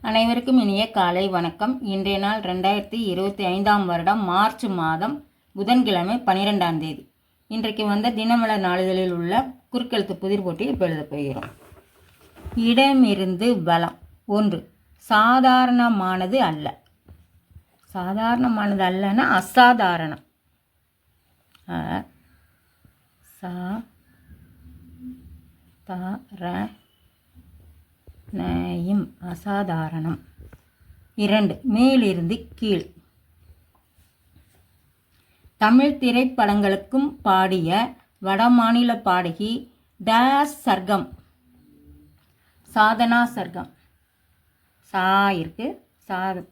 அனைவருக்கும் இனிய காலை வணக்கம். இன்றைய நாள் ரெண்டாயிரத்தி இருபத்தி ஐந்தாம் வருடம் மார்ச் மாதம் புதன்கிழமை பன்னிரெண்டாம் தேதி. இன்றைக்கு வந்த தினமலர் நாளிதழில் உள்ள குறுக்கெழுத்து புதிர் போட்டியில் எழுதப் போகிறோம். இடமிருந்து பலம் ஒன்று சாதாரணமானது அல்ல. சாதாரணமானது அல்லன்னா அசாதாரணம். சா தார நயம் அசாதாரணம். இரண்டு மேலிருந்து கீழ். தமிழ் திரைப்படங்களுக்கும் பாடிய வடமாநில பாடகி டேஸ் சர்க்கம். சாதனா சர்க்கம். சா இருக்கு சாத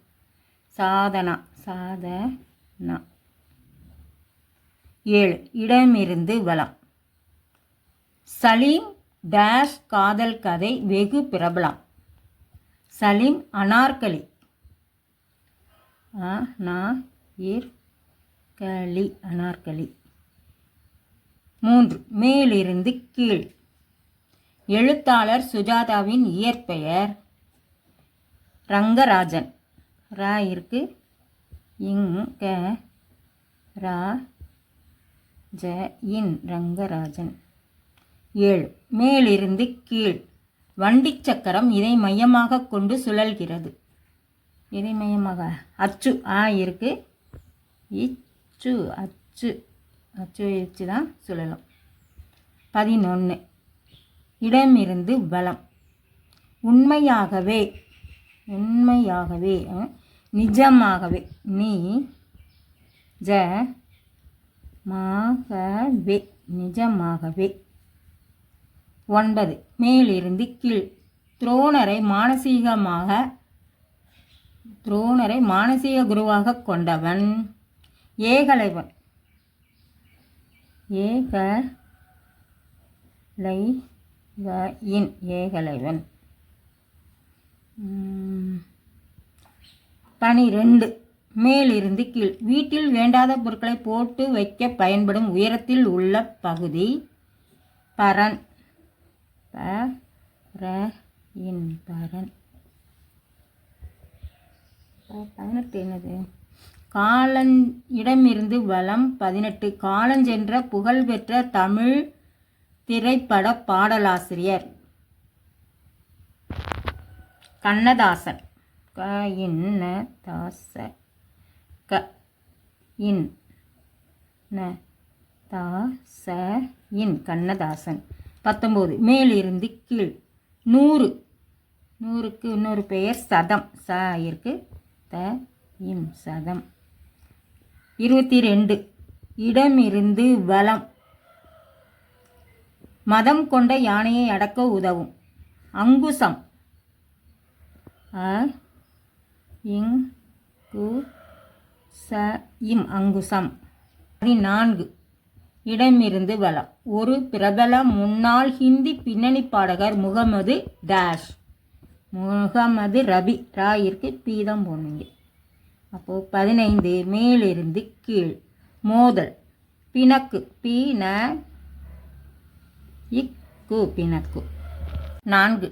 சாதனா சாதனா. ஏழு இடமிருந்து வளம் சலீம் டேஷ் காதல் கதை வெகு பிரபலம். சலீம் அனார்கலி. ஆ களி அனார்கலி. மூன்று மேலிருந்து கீழ். எழுத்தாளர் சுஜாதாவின் இயற்பெயர் ரங்கராஜன். ரா இருக்கு இங்க ரா ஜ இன் ரங்கராஜன். ஏழு. மேலிருந்து கீழ். வண்டிச் சக்கரம் இதை மையமாக கொண்டு சுழல்கிறது. இதை மையமாக. அச்சு. ஆ இருக்கு. இச்சு. அச்சு. அச்சு வச்சு தான் சுழலும். பதினொன்று இடமிருந்து பலம் உண்மையாகவே உண்மையாகவே நிஜமாகவே நீ ஜ மாகவே நிஜமாகவே. ஒன்பது. மேலிருந்து கீழ். துரோணரை மானசீகமாக துரோணரை மானசீக குருவாக கொண்டவன். ஏகலைவன். ஏக இன் ஏகலைவன் பனிரெண்டு. மேலிருந்து கீழ். வீட்டில் வேண்டாத பொருட்களை போட்டு வைக்க பயன்படும் உயரத்தில் உள்ள பகுதி பரன். ப ர இன் பரன் பதினெட்டு என்னது? காலன் இடமிருந்து வலம் பதினெட்டு. காலஞ்சென்ற புகழ்பெற்ற தமிழ் திரைப்பட பாடலாசிரியர் கண்ணதாசன். க இன்ன தாச க இன் ந தாச ச இன் கண்ணதாசன். பத்தொம்போது. மேலிருந்து கீழ். நூறு. நூறுக்கு இன்னொரு பெயர் சதம். ச இருக்கு. த இம் சதம். இருபத்தி ரெண்டு இடமிருந்து வலம். மதம் கொண்ட யானையை அடக்க உதவும். அங்குசம். அ இங் கு ச இம் அங்குசம். பதினான்கு. இடமிருந்து வலம். ஒரு பிரபல முன்னாள் ஹிந்தி பின்னணி பாடகர் முகமது டேஷ். முகமது ரபி ராயிற்கு இருக்கு பீதம் போனீங்க அப்போது பதினைந்து மேலிருந்து கீழ். மோதல். பிணக்கு. பீன இக்கு பிணக்கு. நான்கு.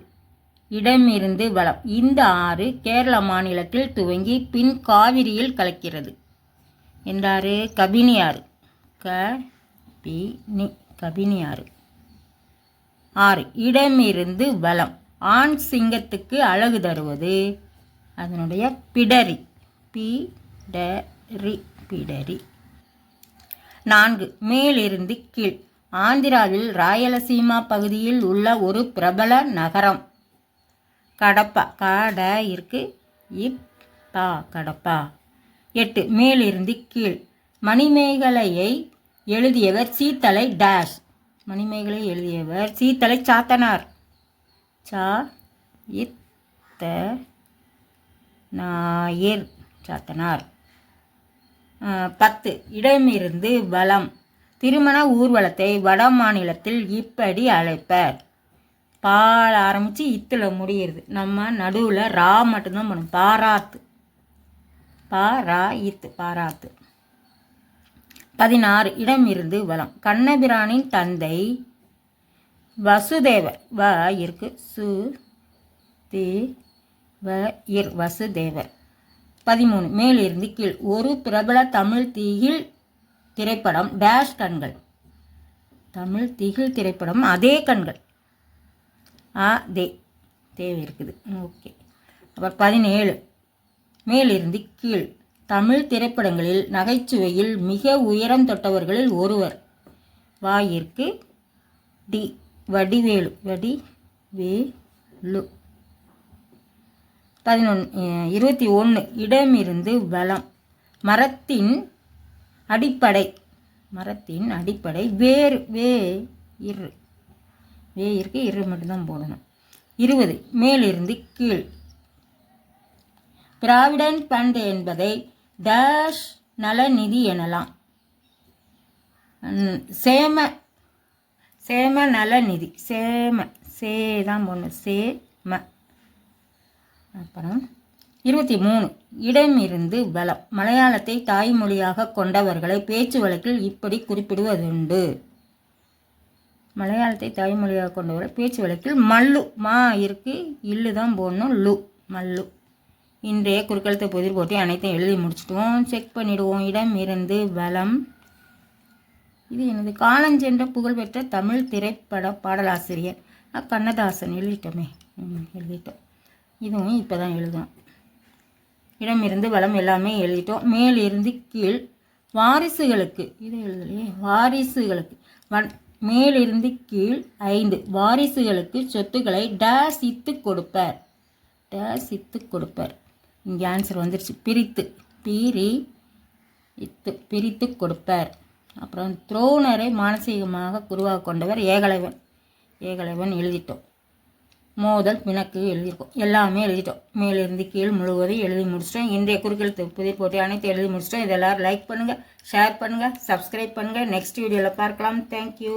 இடமிருந்து வளம் இந்த ஆறு கேரள மாநிலத்தில் துவங்கி பின் காவிரியில் கலக்கிறது. என்றாரு கபினி ஆறு க. கபினி கபினி ஆறு. ஆறு இடமிருந்து வலம். ஆண் சிங்கத்துக்கு அழகு தருவது அதனுடைய பிடரி. பி ட ரி பிடரி. நான்கு மேலிருந்து கீழ். ஆந்திராவில் ராயலசீமா பகுதியில் உள்ள ஒரு பிரபல நகரம். கடப்பா காட இருக்கு. இப்பா கடப்பா. எட்டு மேலிருந்து கீழ். மணிமேகலையை எழுதியவர் சீத்தலை டேஷ் மணிமேகலை எழுதியவர் சீத்தலை சாத்தனார். சா இத்த நாயிர் சாத்தனார். பத்து. இடமிருந்து பலம் திருமண ஊர்வலத்தை வட மாநிலத்தில் இப்படி அழைப்பர். பால் ஆரம்பித்து இத்தில் முடிகிறது நம்ம நடுவில் ரா மட்டும்தான் பண்ணும் பாராத்து. பா ரா இத்து பாராத்து. பதினாறு. இடமிருந்து வலம். கண்ணபிரானின் தந்தை வசுதேவர். வ இருக்கு. சு தி வ இர் வசுதேவர். பதிமூணு. மேலிருந்து கீழ். ஒரு பிரபல தமிழ் திகில் திரைப்படம். டேஷ் கண்கள். தமிழ் திகில் திரைப்படம். அதே கண்கள். ஆ தே தேவை இருக்குது. ஓகே. அப்புறம் பதினேழு. மேலிருந்து கீழ். தமிழ் திரைப்படங்களில் நகைச்சுவையில் மிக உயரம் தொட்டவர்களில் ஒருவர். வாயிற்கு டி வடிவேலு வடி வேலு பதினொன்று இருபத்தி ஒன்று இடமிருந்து வளம் மரத்தின் அடிப்படை மரத்தின் அடிப்படை வேறு வே இரு. வே இருக்கு இரு மட்டும்தான் போடணும். இருபது மேலிருந்து கீழ். பிராவிடன் பண்ட் என்பதை டேஷ் நலநிதி எனலாம். சேம சேம நலநிதி. சேம சே தான் போடணும். சேம. அப்புறம் இருபத்தி மூணு. இடமிருந்து பலம் மலையாளத்தை தாய்மொழியாக கொண்டவர்களை பேச்சு வழக்கில் இப்படி குறிப்பிடுவதுண்டு. மலையாளத்தை தாய்மொழியாக கொண்டவரை பேச்சு வழக்கில் மல்லு மா இருக்கு இல்லு தான் போடணும். லு மல்லு. இன்றைய குறுக்கெழுத்து புதிர் போட்டி அனைத்தையும் எழுதி முடிச்சிட்டோம். செக் பண்ணிவிடுவோம் இடம் இருந்து வளம். இது எனது காலஞ்சென்ற புகழ்பெற்ற தமிழ் திரைப்பட பாடலாசிரியர். கண்ணதாசன் எழுதிட்டோமே. எழுதிட்டோம். இதுவும் இப்போ தான் எழுதணும் இடமிருந்து வளம் எல்லாமே எழுதிட்டோம். மேலிருந்து கீழ் வாரிசுகளுக்கு. இது எழுதலையே. வாரிசுகளுக்கு. வன் மேலிருந்து கீழ் ஐந்து. வாரிசுகளுக்கு சொத்துக்களை டேஸ் இத்து கொடுப்பார். டேஸ் இத்து கொடுப்பார். இங்கே ஆன்சர் வந்துருச்சு. பிரித்து பீரி இத்து பிரித்து கொடுப்பார். அப்புறம் துரோணரை மானசீகமாக குருவாக கொண்டவர் ஏகலைவன். ஏகலைவன் எழுதிட்டோம். மோதல் பிணக்கு எழுதியிருக்கோம். எல்லாமே எழுதிட்டோம். மேலிருந்து கீழ் முழுவதும் எழுதி முடிச்சிட்டோம். இன்றைய குறுக்கெழுத்து புதிர் போட்டி அனைத்து எழுதி முடிச்சிட்டோம். இதெல்லாம் லைக் பண்ணுங்கள் ஷேர் பண்ணுங்கள் சப்ஸ்கிரைப் பண்ணுங்கள் நெக்ஸ்ட் வீடியோவில் பார்க்கலாம். தேங்க்யூ